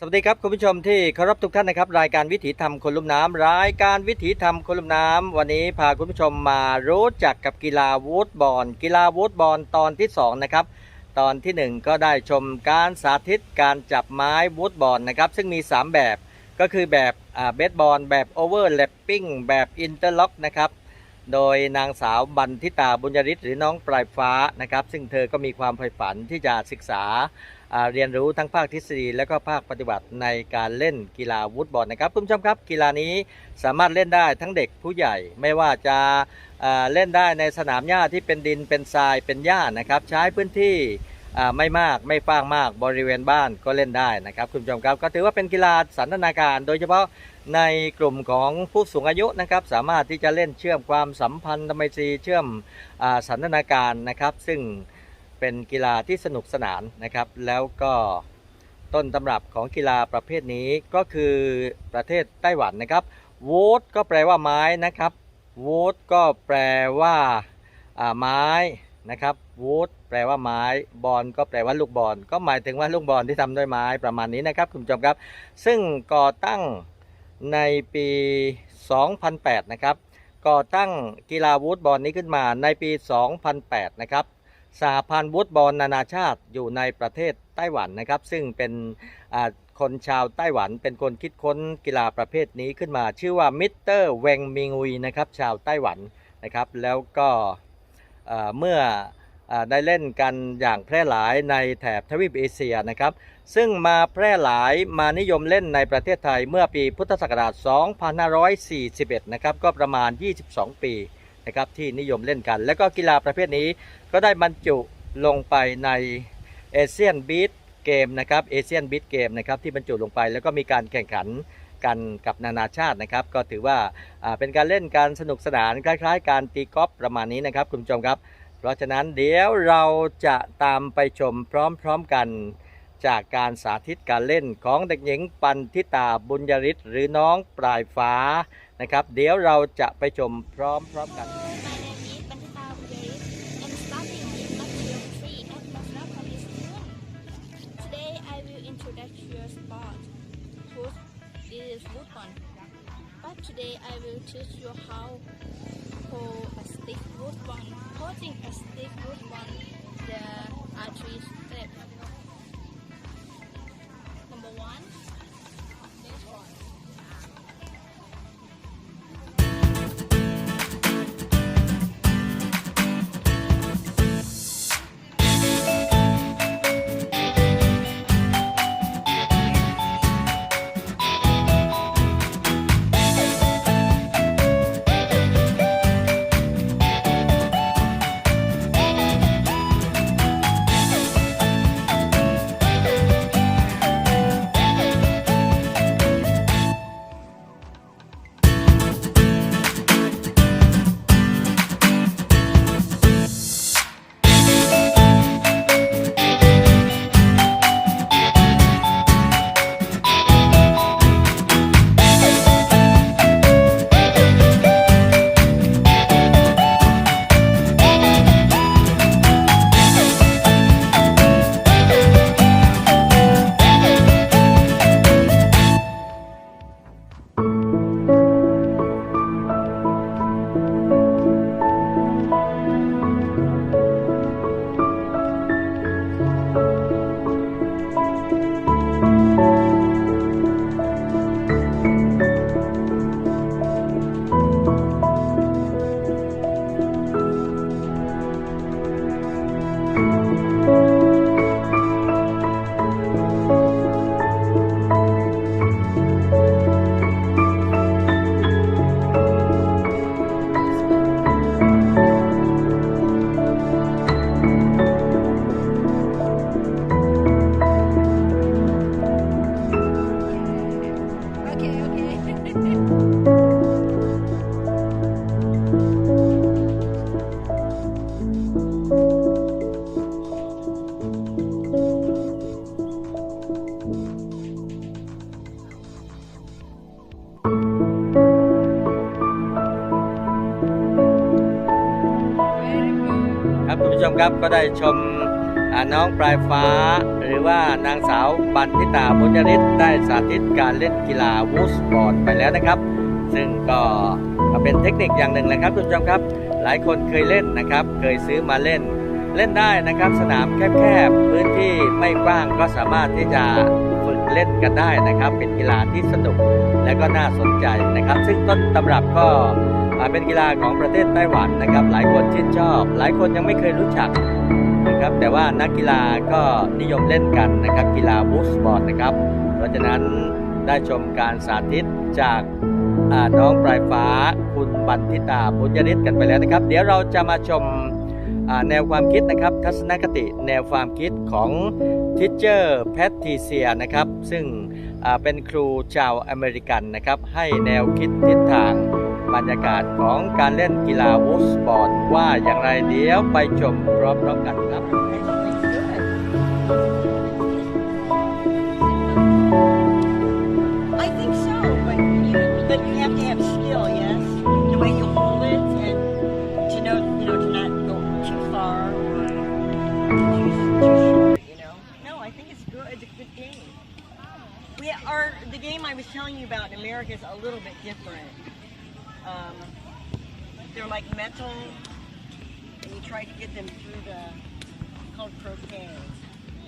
สวัสดีครับคุณผู้ชมที่เคารพทุกท่านนะครับ รายการวิถีธรรมคนลุ่มน้ำรายการวิถีธรรมคนลุ่มน้ำวันนี้พาคุณผู้ชมมารู้จักกับกีฬาวูดบอลกีฬาวูดบอลตอนที่สองนะครับตอนที่หนึ่งก็ได้ชมการสาธิตการจับไม้วูดบอลนะครับซึ่งมี 3 แบบก็คือแบบเบสบอลแบบโอเวอร์แลปปิ้งแบบอินเตอร์ล็อกนะครับโดยนางสาวบันทิตาบุญยริศหรือน้องปลายฟ้านะครับซึ่งเธอก็มีความใฝ่ฝันที่จะศึกษา เรียนรู้ทั้งภาคทฤษฎีและก็ภาคปฏิบัติในการเล่นกีฬาวูดบอลนะครับคุณผู้ชมครับ กีฬานี้สามารถเล่นได้ทั้งเด็กผู้ใหญ่ ไม่ว่าจะเล่นได้ในสนามหญ้าที่เป็นดินเป็นทรายเป็นหญ้านะครับ ใช้พื้นที่ไม่มากไม่ฟางมากบริเวณบ้านก็เล่นได้นะครับ คุณผู้ชมครับก็ถือว่าเป็นกีฬาสันทนาการ โดยเฉพาะในกลุ่มของผู้สูงอายุนะครับ สามารถที่จะเล่นเชื่อมความสัมพันธ์ไมตรีเชื่อมอสันทนาการนะครับ ซึ่ง เป็นกีฬาที่สนุกสนานนะครับ แล้วก็ต้นตำรับของกีฬาประเภทนี้ก็คือประเทศไต้หวันนะครับวูดก็แปลว่าไม้นะครับวูดก็แปลว่าอ่าไม้นะครับวูดแปลว่าไม้บอลก็แปลว่าลูกบอลก็หมายถึงว่าลูกบอลที่ทำด้วยไม้ประมาณนี้นะครับคุณผู้ชมครับ ซึ่งก่อตั้งในปี 2008 นะครับ ก่อตั้งกีฬาวูดบอลนี้ขึ้นมาในปี 2008 นะครับ สหพันธ์วูดบอลนานาชาติอยู่ในประเทศไต้หวันนะครับ ซึ่งเป็นคนชาวไต้หวันเป็นคนคิดค้นกีฬาประเภทนี้ขึ้นมา ชื่อว่ามิสเตอร์เวงมิงอุยนะครับชาวไต้หวันนะครับ แล้วก็เมื่ออได้เล่นกันอย่างแพร่หลายในแถบทวีปเอเชียนะครับ ซึ่งมาแพร่หลายมานิยมเล่นในประเทศไทยเมื่อปีพุทธศักราช 2541 นะครับ ก็ประมาณ 22 ปี นะครับที่นิยมเล่นกัน แล้วก็กีฬาประเภทนี้ก็ได้บรรจุลงไปในเอเชียนบีทเกมนะครับเอเชียนบีทเกมนะครับที่บรรจุลงไปแล้วก็มีการแข่งขันกันกับนานาชาตินะครับ ก็ถือว่าอ่าเป็นการเล่นการสนุกสนานคล้ายๆ การตีกอล์ฟประมาณนี้นะครับ คุณผู้ชมครับ เพราะฉะนั้นเดี๋ยวเราจะตามไปชมพร้อมๆกัน จากการสาธิตการเล่นของเด็กหญิงปันทิตาบุญยริศหรือน้องปลายฟ้านะครับ เดี๋ยวเราจะไปชมพร้อมๆกัน My name is Bandita Bujaris. I'm studying in Lecture 3 at National Public School. Today I will introduce your sport. First, this is football. But today I will teach you how to hold a stick football. Holding a stick football, there are three Number one, ชมครับก็ได้ชมน้องปลายฟ้า หรือว่านางสาวบันทิตาบุญยริศได้สาธิตการเล่นกีฬาวูสบอลไปแล้วนะครับ ซึ่งก็เป็นเทคนิคอย่างหนึ่งนะครับคุณผู้ชมครับ หลายคนเคยเล่นนะครับ เคยซื้อมาเล่น เล่นได้นะครับ สนามแคบๆพื้นที่ไม่กว้างก็สามารถที่จะฝึกเล่นกันได้นะครับ เป็นกีฬาที่สนุกและก็น่าสนใจนะครับ ซึ่งต้นตำรับก็าเป็นกีฬาของประเทศไต้หวันนะครับ หลายคนชื่นชอบ หลายคนยังไม่เคยรู้จักนะครับ แต่ว่านักกีฬาก็นิยมเล่นกันนะครับ กีฬาวูสบอลนะครับ เพราะฉะนั้นได้ชมการสาธิตจากาน้องปลายฟ้าคุณบันทิตาบุญยริศกันไปแล้วนะครับ เดี๋ยวเราจะมาชมาแนวความคิดนะครับ ทัศนคติแนวความคิดของทิเจอร์แพทริเซียนะครับ ซึ่งเป็นครูชาวอเมริกันนะครับ ให้แนวคิดทิศทาง บรรยากาศของการเล่นกีฬาวูสบอลว่าอย่างไรเดี๋ยวไปชมพร้อมๆกันครับ I think so, but you but you have to have skill, yes. The way you hold it and to know you know to not go too far or too, too short, you know. No, I think it's good. It's a good game. We are the game I was telling you about in America is a little bit different. Um, they're like metal, and you try to get them through the it's called croquet.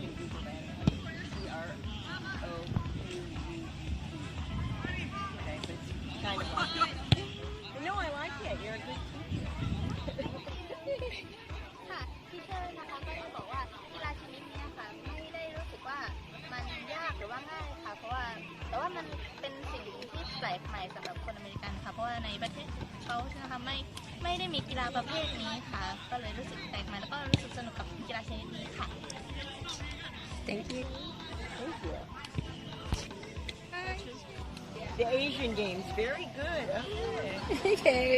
You can Google that. C R O U U Okay, so it's kind of like. No, I like it. You're a good teacher. ค่ะทีเชอร์นะคะก็จะบอกว่ากีฬาชนิดนี้ค่ะไม่ได้รู้สึกว่ามันยากหรือว่าง่ายค่ะ เพราะว่าแต่ว่ามันเป็นสิ่งที่แปลกใหม่สำหรับคนอเมริกันค่ะ ในประเทศเขาใช่ไหมคะไม่ไม่ได้มีกีฬาประเภทนี้ค่ะ ก็เลยรู้สึกแปลกใหม่แล้วก็รู้สึกสนุกกับกีฬาชนิดนี้ค่ะ Thank you. Thank you. The Asian games, very good. Okay. Okay.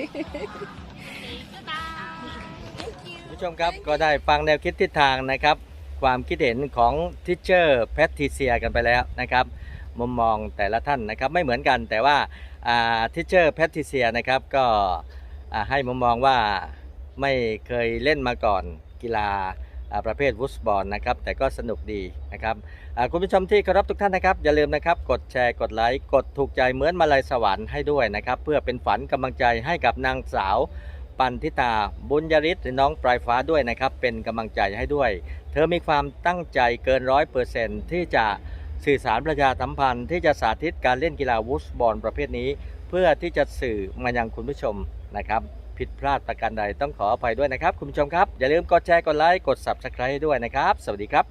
คุณผู้ชมครับก็ได้ฟังแนวคิดทิศทางนะครับ ความคิดเห็นของทิเชอร์แพทริเซียกันไปแล้วนะครับ มุมมองแต่ละท่านนะครับไม่เหมือนกันแต่ว่า ทิเชอร์แพทริเซียนะครับก็ให้มุมมองว่าไม่เคยเล่นมาก่อนกีฬาประเภทวูสบอลนะครับ แต่ก็สนุกดีนะครับคุณผู้ชมที่เคารพทุกท่านนะครับ อย่าลืมนะครับ กดแชร์กดไลค์ กดถูกใจเหมือนมาลัยสวรรค์ให้ด้วยนะครับ เพื่อเป็นฝันกำลังใจให้กับนางสาว ปันทิตาบุญยริศหรือน้องปลายฟ้าด้วยนะครับ เป็นกำลังใจให้ด้วย เธอมีความตั้งใจเกินร้อยเปอร์เซ็นที่จะ สื่อสารประชาสัมพันธ์ที่จะสาธิตการเล่นกีฬาวูสบอลประเภทนี้ เพื่อที่จะสื่อมายังคุณผู้ชมนะครับ ผิดพลาดประการใดต้องขออภัยด้วยนะครับ คุณผู้ชมครับ อย่าลืมกดแชร์กดไลค์กด subscribe ด้วยนะครับ สวัสดีครับ